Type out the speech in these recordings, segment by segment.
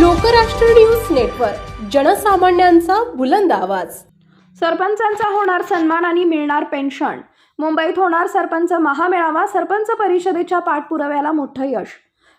Lokrashtra news network जनसामान्यांचा बुलंद आवाज. सरपंचांचा होणार सन्मान आणि मिळणार पेन्शन. मुंबईत होणार सरपंच महामेळावा सरपंच परिषदेच्या पाठपुराव्याला मोठं यश.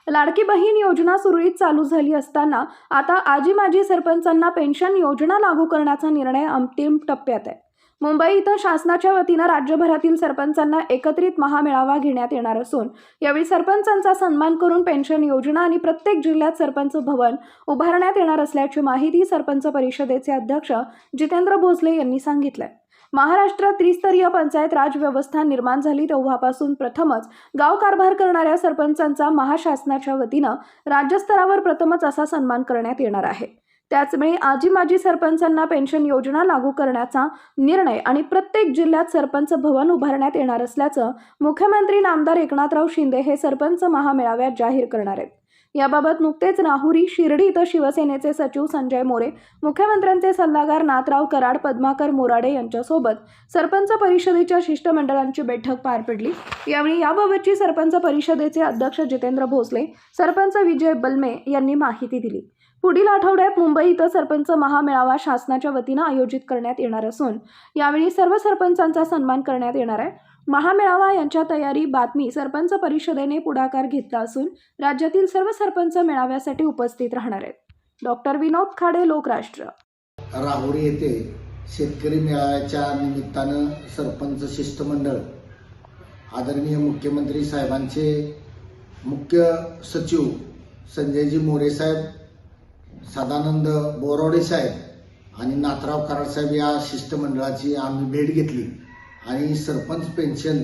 लाडकी बहीण योजना सुरळीत चालू झाली असताना आता आजी माजी सरपंचांना पेन्शन योजना लागू करण्याचा निर्णय अंतिम टप्प्यात आहे. मुंबई इथं शासनाच्या वतीनं राज्यभरातील सरपंचांना एकत्रित महामेळावा घेण्यात येणार असून यावेळी सरपंचांचा सन्मान करून पेन्शन योजना आणि प्रत्येक जिल्ह्यात सरपंच भवन उभारण्यात येणार असल्याची माहिती सरपंच परिषदेचे अध्यक्ष जितेंद्र भोसले यांनी सांगितलंय. महाराष्ट्रात त्रिस्तरीय पंचायत राज व्यवस्था निर्माण झाली तेव्हापासून प्रथमच गाव कारभार करणाऱ्या सरपंचांचा महाशासनाच्या वतीनं राज्यस्तरावर प्रथमच असा सन्मान करण्यात येणार आहे. त्याचवेळी आजी माजी सरपंचांना पेन्शन योजना लागू करण्याचा निर्णय आणि प्रत्येक जिल्ह्यात सरपंच भवन उभारण्यात येणार असल्याचं मुख्यमंत्री नामदार एकनाथराव शिंदे हे सरपंच महामेळाव्यात जाहीर करणार आहेत. याबाबत नुकतेच राहुरी शिर्डी इथं शिवसेनेचे सचिव संजय मोरे मुख्यमंत्र्यांचे सल्लागार नाथराव कराड पद्माकर मोराडे यांच्यासोबत सरपंच परिषदेच्या शिष्टमंडळांची बैठक पार पडली. यावेळी याबाबतची सरपंच परिषदेचे अध्यक्ष जितेंद्र भोसले सरपंच विजय बलमे यांनी माहिती दिली. पुढील आठवड्यात मुंबई इथं सरपंच महामेळावा शासनाच्या वतीनं आयोजित करण्यात येणार असून यावेळी सर्व सरपंचांचा सन्मान करण्यात येणार आहे. महामेळावा यांच्या तयारी बातमी सरपंच परिषदेने पुढाकार घेतला असून राज्यातील सर्व सरपंच मेळाव्यासाठी उपस्थित राहणार आहेत. डॉक्टर विनोद खाडे लोकराष्ट्र. राहुरी येथे शेतकरी मेळाव्याच्या निमित्तानं सरपंच शिष्टमंडळ आदरणीय मुख्यमंत्री साहेबांचे मुख्य सचिव संजयजी मोरे साहेब सदानंद बोरावडे साहेब आणि नाथराव कराड साहेब या शिष्टमंडळाची आम्ही भेट घेतली आणि सरपंच पेन्शन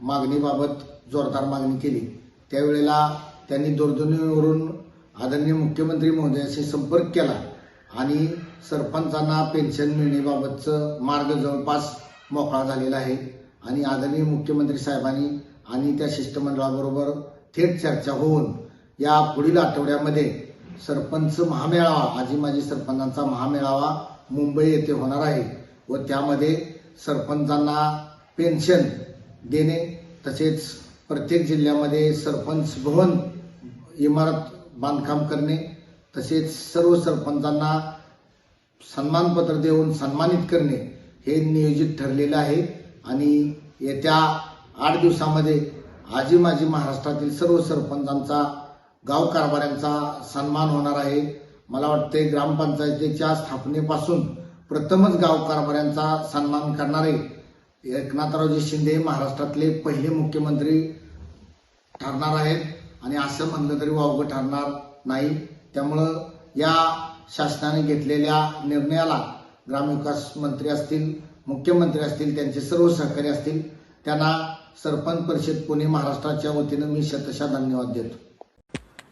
मागणीबाबत जोरदार मागणी केली. त्यावेळेला त्यांनी दूरध्वनीवरून आदरणीय मुख्यमंत्री महोदयाशी संपर्क केला आणि सरपंचांना पेन्शन मिळण्याबाबतचं मार्ग जवळपास मोकळा झालेला आहे आणि आदरणीय मुख्यमंत्री साहेबांनी आणि त्या शिष्टमंडळाबरोबर थेट चर्चा होऊन या पुढील आठवड्यामध्ये सरपंच महामेळावा आजी माजी सरपंचांचा महामेळावा मुंबई येथे होणार आहे व त्यामध्ये सरपंचांना पेन्शन देणे तसेच प्रत्येक जिल्ह्यामध्ये सरपंच भवन इमारत बांधकाम करणे तसेच सर्व सरपंचांना सन्मानपत्र देऊन सन्मानित करणे हे नियोजित ठरलेलं आहे आणि येत्या आठ दिवसामध्ये आजी माजी महाराष्ट्रातील सर्व सरपंचांचा गाव कारभाऱ्यांचा सन्मान होणार आहे. मला वाटते ग्रामपंचायतीच्या स्थापनेपासून प्रथमच गाव कारभाऱ्यांचा सन्मान करणारे एकनाथरावजी शिंदे हे महाराष्ट्रातले पहिले मुख्यमंत्री ठरणार आहेत आणि असं म्हणलं तरी वावगं ठरणार नाही. त्यामुळं या शासनाने घेतलेल्या निर्णयाला ग्रामविकास मंत्री असतील मुख्यमंत्री असतील त्यांचे सर्व सहकारी असतील त्यांना सरपंच परिषद पुणे महाराष्ट्राच्या वतीनं मी शतशा धन्यवाद देतो.